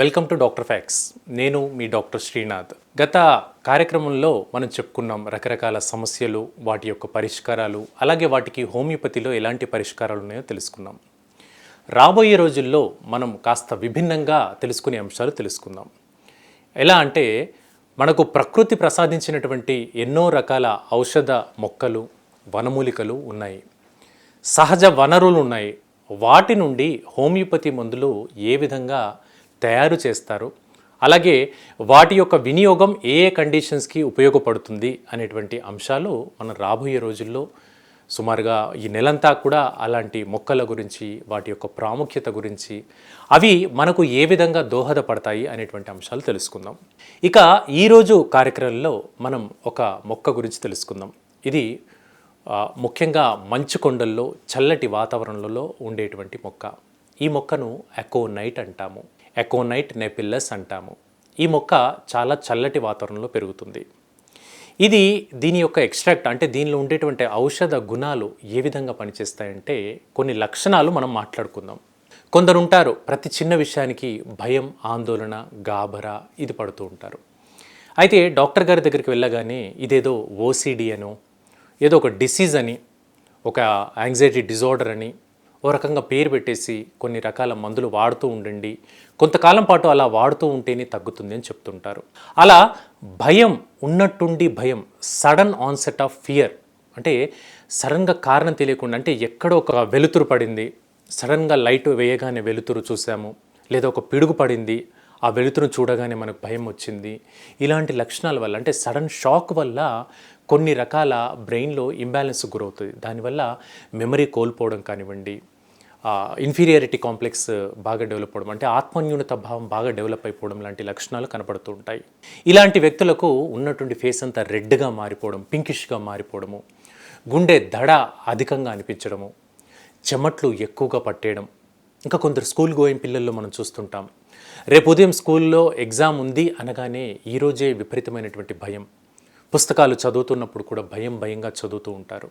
Welcome to doctor fax. నేను మీ doctor Srinath. గత కార్యక్రమంలో మనం చెప్పుకున్నాం రకరకాల సమస్యలు వాటి యొక్క పరిష్కారాలు అలాగే వాటికి హోమియోపతిలో ఎలాంటి పరిష్కారాలు ఉన్నాయో తెలుసుకున్నాం. రాబోయే రోజుల్లో మనం కాస్త విభిన్నంగా తెలుసుకునే అంశాలు తెలుసుకుందాం. ఎలా అంటే మనకు ప్రకృతి ప్రసాదించినటువంటి ఎన్నో రకాల ఔషధ మొక్కలు వనమూలికలు ఉన్నాయి. సహజ వనరులు ఉన్నాయి. వాటి నుండి హోమియోపతి మందులు ఏ విధంగా తయారు చేస్తారు. అలాగే వాటి యొక్క వినియోగం ఏ ఏ కండిషన్స్కి ఉపయోగపడుతుంది అనేటువంటి అంశాలు మనం రాబోయే రోజుల్లో సుమారుగా ఈ నెలంతా కూడా అలాంటి మొక్కల గురించి వాటి యొక్క ప్రాముఖ్యత గురించి అవి మనకు ఏ విధంగా దోహదపడతాయి అనేటువంటి అంశాలు తెలుసుకుందాం. ఇక ఈరోజు కార్యక్రమంలో మనం ఒక మొక్క గురించి తెలుసుకుందాం. ఇది ముఖ్యంగా మంచు కొండల్లో చల్లటి వాతావరణంలో ఉండేటువంటి మొక్క. ఈ మొక్కను ఎకోనైట్ అంటాము. ఎకోనైట్ నెపిల్లస్ అంటాము. ఈ మొక్క చాలా చల్లటి వాతావరణంలో పెరుగుతుంది. ఇది దీని యొక్క ఎక్స్ట్రాక్ట్ అంటే దీనిలో ఉండేటువంటి ఔషధ గుణాలు ఏ విధంగా పనిచేస్తాయంటే కొన్ని లక్షణాలు మనం మాట్లాడుకుందాం. కొందరు ఉంటారు ప్రతి చిన్న విషయానికి భయం ఆందోళన గాబరా ఇది పడుతూ ఉంటారు. అయితే డాక్టర్ గారి దగ్గరికి వెళ్ళగానే ఇదేదో ఓసిడి అనో ఏదో ఒక డిసీజ్ అని ఒక యాంగ్జైటీ డిజార్డర్ అని ఓ రకంగా పేరు పెట్టేసి కొన్ని రకాల మందులు వాడుతూ ఉండండి. కొంతకాలం పాటు అలా వాడుతూ ఉంటేనే తగ్గుతుంది అని చెప్తుంటారు. అలా భయం ఉన్నట్టుండి భయం సడన్ ఆన్సెట్ ఆఫ్ ఫియర్ అంటే సడన్గా కారణం తెలియకుండా అంటే ఎక్కడో ఒక వెలుతురు పడింది. సడన్గా లైట్ వేయగానే వెలుతురు చూసాము. లేదా ఒక పిడుగు పడింది. ఆ వెలుతురును చూడగానే మనకు భయం వచ్చింది. ఇలాంటి లక్షణాల వల్ల అంటే సడన్ షాక్ వల్ల కొన్ని రకాల బ్రెయిన్లో ఇంబ్యాలెన్స్ గురవుతుంది. దానివల్ల మెమరీ కోల్పోవడం కానివ్వండి ఇన్ఫీరియారిటీ కాంప్లెక్స్ బాగా డెవలప్ అవ్వడం అంటే ఆత్మన్యూనత భావం బాగా డెవలప్ అయిపోవడం లాంటి లక్షణాలు కనపడుతూ ఉంటాయి. ఇలాంటి వ్యక్తులకు ఉన్నటువంటి ఫేస్ అంతా రెడ్గా మారిపోవడం పింకిష్గా మారిపోవడము గుండె దడ అధికంగా అనిపించడము చెమట్లు ఎక్కువగా పట్టేయడం ఇంకా కొందరు స్కూల్ గోయింగ్ పిల్లల్లో మనం చూస్తుంటాం. రేపు ఉదయం స్కూల్లో ఎగ్జామ్ ఉంది అనగానే ఈరోజే విపరీతమైనటువంటి భయం. పుస్తకాలు చదువుతున్నప్పుడు కూడా భయం భయంగా చదువుతూ ఉంటారు.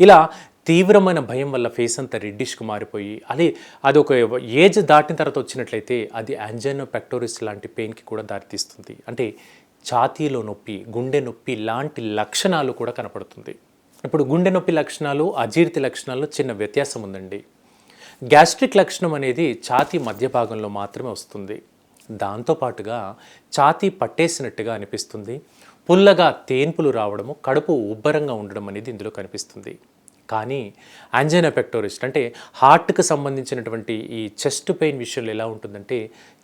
ఇలా తీవ్రమైన భయం వల్ల ఫేస్ అంతా రెడ్డిష్కు మారిపోయి అదే అది ఒక ఏజ్ దాటిన తర్వాత వచ్చినట్లయితే అది యాంజైనో పెక్టోరిస్ లాంటి పెయిన్కి కూడా దారితీస్తుంది. అంటే ఛాతీలో నొప్పి గుండె నొప్పి లాంటి లక్షణాలు కూడా కనపడుతుంది. ఇప్పుడు గుండె నొప్పి లక్షణాలు అజీర్తి లక్షణాలు చిన్న వ్యత్యాసం ఉందండి. గ్యాస్ట్రిక్ లక్షణం అనేది ఛాతీ మధ్య భాగంలో మాత్రమే వస్తుంది. దాంతోపాటుగా ఛాతీ పట్టేసినట్టుగా అనిపిస్తుంది. పుల్లగా తేన్పులు రావడము కడుపు ఉబ్బరంగా ఉండడం అనేది ఇందులో కనిపిస్తుంది. కానీ యాంజైనా పెక్టోరిస్ట్ అంటే హార్ట్కి సంబంధించినటువంటి ఈ చెస్ట్ పెయిన్ విషయంలో ఎలా ఉంటుందంటే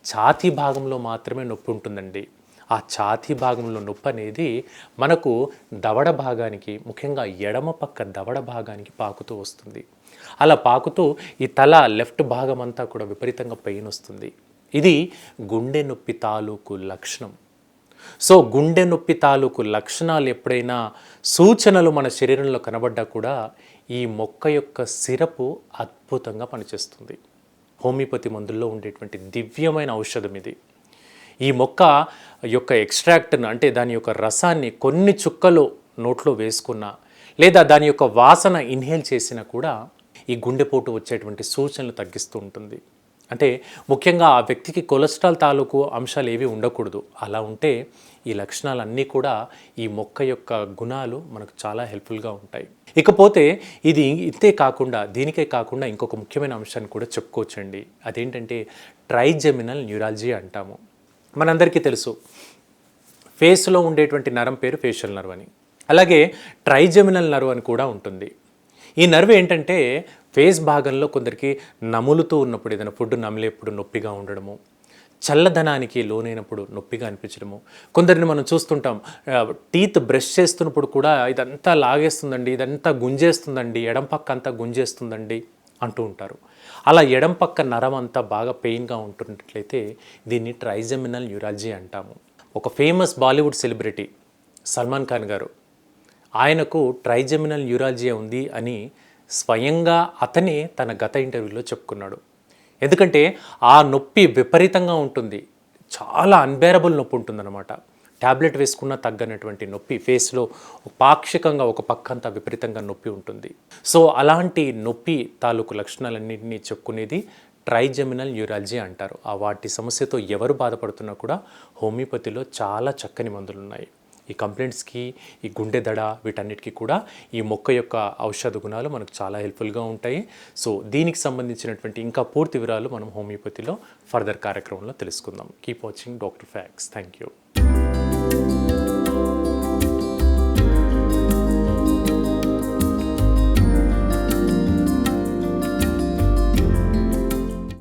ఛాతీ భాగంలో మాత్రమే నొప్పి ఉంటుందండి. ఆ ఛాతీ భాగంలో నొప్పి అనేది మనకు దవడ భాగానికి ముఖ్యంగా ఎడమ పక్క దవడ భాగానికి పాకుతూ వస్తుంది. అలా పాకుతూ ఈ తల లెఫ్ట్ భాగం అంతా కూడా విపరీతంగా పెయిన్ వస్తుంది. ఇది గుండె నొప్పి తాలూకు లక్షణం. సో గుండె నొప్పి తాలూకు లక్షణాలు ఎప్పుడైనా సూచనలు మన శరీరంలో కనబడ్డా కూడా ఈ మొక్క యొక్క సిరపు అద్భుతంగా పనిచేస్తుంది. హోమియోపతి మందుల్లో ఉండేటువంటి దివ్యమైన ఔషధం ఇది. ఈ మొక్క యొక్క ఎక్స్ట్రాక్ట్ను అంటే దాని యొక్క రసాన్ని కొన్ని చుక్కలు నోట్లో వేసుకున్నా లేదా దాని యొక్క వాసన ఇన్హేల్ చేసినా కూడా ఈ గుండెపోటు వచ్చేటువంటి సూచనలు తగ్గిస్తూ ఉంటుంది. అంటే ముఖ్యంగా ఆ వ్యక్తికి కొలెస్ట్రాల్ తాలూకు అంశాలు ఏవి ఉండకూడదు. అలా ఉంటే ఈ లక్షణాలన్నీ కూడా ఈ మొక్క యొక్క గుణాలు మనకు చాలా హెల్ప్ఫుల్గా ఉంటాయి. ఇకపోతే ఇది ఇంతే కాకుండా దీనికే కాకుండా ఇంకొక ముఖ్యమైన అంశాన్ని కూడా చెప్పుకోవచ్చండి. అదేంటంటే ట్రైజెమినల్ న్యూరాలజీ అంటాము. మనందరికీ తెలుసు. ఫేస్లో ఉండేటువంటి నరం పేరు ఫేషియల్ నర్వ్ అని. అలాగే ట్రైజెమినల్ నర్వ్ అని కూడా ఉంటుంది. ఈ నర్వ్ ఏంటంటే ఫేస్ భాగంలో కొందరికి నములుతూ ఉన్నప్పుడు ఏదైనా ఫుడ్ నమిలేప్పుడు నొప్పిగా ఉండడము చల్లదనానికి లోనైనప్పుడు నొప్పిగా అనిపించడము. కొందరిని మనం చూస్తుంటాం టీత్ బ్రష్ చేస్తున్నప్పుడు కూడా ఇదంతా లాగేస్తుందండి ఇదంతా గుంజేస్తుందండి ఎడం పక్క అంతా గుంజేస్తుందండి. అంటూ ఉంటారు. అలా ఎడం పక్క నరం అంతా బాగా పెయిన్గా ఉంటున్నట్లయితే దీన్ని ట్రైజెమినల్ న్యూరాలజీ అంటాము. ఒక famous Bollywood celebrity Salman Khan గారు ఆయనకు ట్రైజెమినల్ న్యూరాలజీ ఉంది అని స్వయంగా అతనే తన గత ఇంటర్వ్యూలో చెప్పుకున్నాడు. ఎందుకంటే ఆ నొప్పి విపరీతంగా ఉంటుంది. చాలా అన్బేరబుల్ నొప్పి ఉంటుందన్నమాట. ట్యాబ్లెట్ వేసుకున్నా తగ్గనటువంటి నొప్పి ఫేస్లో పాక్షికంగా ఒక పక్కంతా విపరీతంగా నొప్పి ఉంటుంది. సో అలాంటి నొప్పి తాలూకు లక్షణాలన్నింటినీ చెప్పుకునేది ట్రైజెమినల్ న్యూరాలజీ అంటారు. ఆ వాటి సమస్యతో ఎవరు బాధపడుతున్నా కూడా హోమియోపతిలో చాలా చక్కని మందులు ఉన్నాయి. ఈ కంప్లైంట్స్కి ఈ గుండె దడ వీటన్నిటికీ కూడా ఈ మొక్క యొక్క ఔషధ గుణాలు మనకు చాలా హెల్ప్ఫుల్గా ఉంటాయి. సో దీనికి సంబంధించినటువంటి ఇంకా పూర్తి వివరాలు మనం హోమియోపతిలో ఫర్దర్ కార్యక్రమంలో తెలుసుకుందాం. Keep watching doctor facts. Thank you